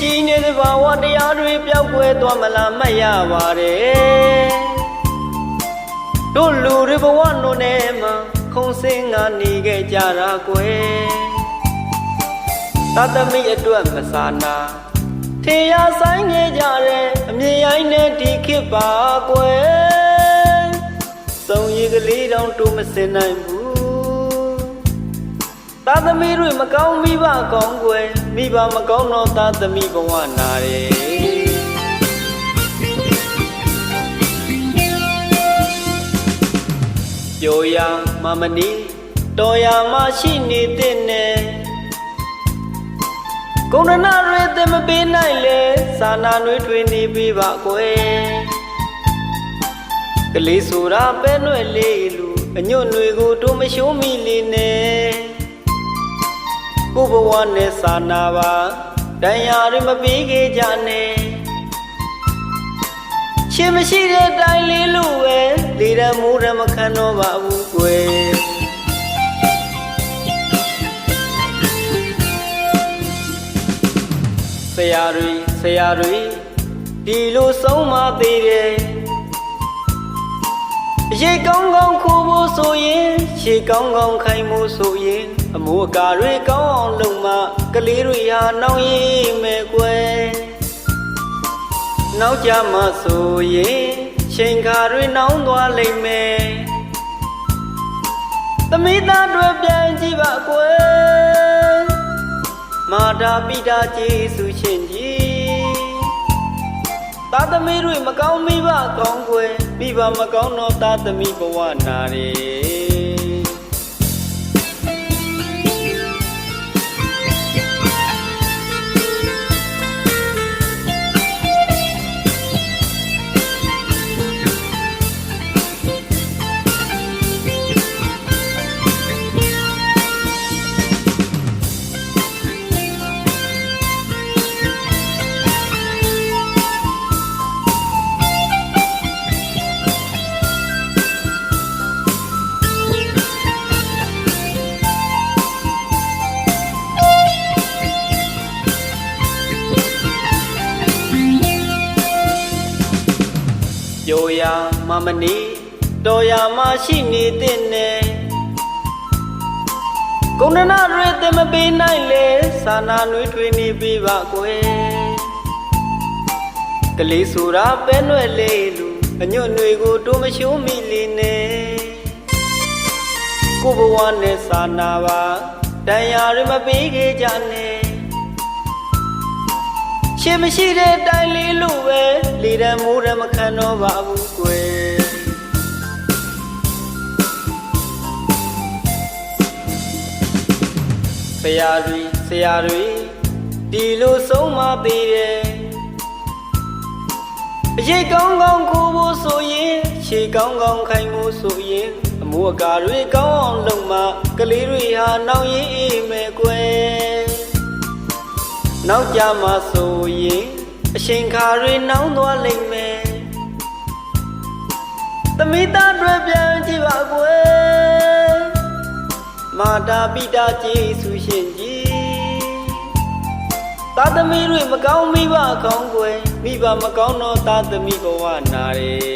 နေသဘာဝတရားတွေပျောက်ကွယ်သွားမလားမတ်ရပါတယ်တို့လူတွေဘဝနုံနဲ့မှာခုံစင်းကနေခဲ့ကြတာကွယ်သတ္တမိအတွက်မစာနာထေရဆိုင်ခဲ့ကြတဲ့အမြင်ရိုင်းနဲ့ဒီခေတ်ပါကွယ်စုံရည်ကလေးတောင်တူမစင်နိုင်ဘူးသားသမီးတွေမကောင်းမိဘကောင်းကွယ် မိဘမကောင်းတော့သားသမီးဘဝနာတယ်ပျော်ရမမနီတော်ရမရှိနေတဲ့နဲ့ကုဏနာတွေသင်မပေးနိုင်လေစာနာတွေထွေနေပြီပါကွယ်ကလေးဆိုတာပဲနှွဲ့လေးလူအညွန့်တွေကိုတို့မရှိုးမိလေနဲ့ ကိုဘဝနဲ့စာနာပါတန်ရာတွေမပြီးခဲ့ကြနဲ့ရှင်မရှိတဲ့တိုင်လေးလို့ပဲလေရမိုးရမခံတော့ပါဘူးကွယ်ဆရာတွေဆရာတွေဒီလိုဆုံးမသေးတယ်ရေကောင်းကောင်းခိုးဖို့ဆိုရင်ရေကောင်းကောင်းခိုင်ဖို့ဆိုရင် အမိုးအကာတွေကောင်းအောင်လုပ်မှကလေးတွေဟာနှောင်းရင်မယ်ကွယ်နောက်ကြမှဆိုရင်ချိန်ခါတွေနှောင်းသွားလိမ့်မယ်သမီးသားတွေပြန်ကြည့်ပါကွယ်မာတာပိတာကျေးဇူးရှင်ကြီးသားသမီးတွေမကောင်းမိဘကောင်းကွယ်မိဘမကောင်းတော့သားသမီးဘဝနာရီ ပျော်ရမမနီတော်ရမရှိနေတဲ့နဲ့ကုဏနာတွေသင်မပေးနိုင်လေစာနာနွေးထွေးနေပြီပါကွယ်ကလေးဆိုတာပဲနှွဲ့လေးလူအညွန့်တွေကိုတို့မရှိုးမိလေနဲ့ကိုဘဝနဲ့စာနာပါတန်ရာတွေမပေးခဲ့ကြနဲ့ ရှင်မရှိတဲ့တိုင်လေးလို့ပဲလေတံမိုးတံမခံတော့ပါဘူးကွယ်ဆရာတွေဆရာတွေဒီလိုဆုံးမသေးတယ်အရေးကောင်းကောင်းခိုးဖို့ဆိုရင်ခြေကောင်းကောင်းခိုင်ဖို့ဆိုရင်အမိုးအကာတွေကောင်းအောင်လုပ်မှကလေးတွေဟာနောင်ရင် ကြမှာဆိုရင်အချိန်ခါတွေနှောင်းသွားလိမ့်မယ်သမီးသားတွေပြန်ကြည့်ပါကွယ်မာတာပိတာကျေးဇူးရှင်ကြီးသားသမီးတွေမကောင်းမိဘကောင်းကွယ်မိဘမကောင်းတော့သားသမီးဘဝနာတယ်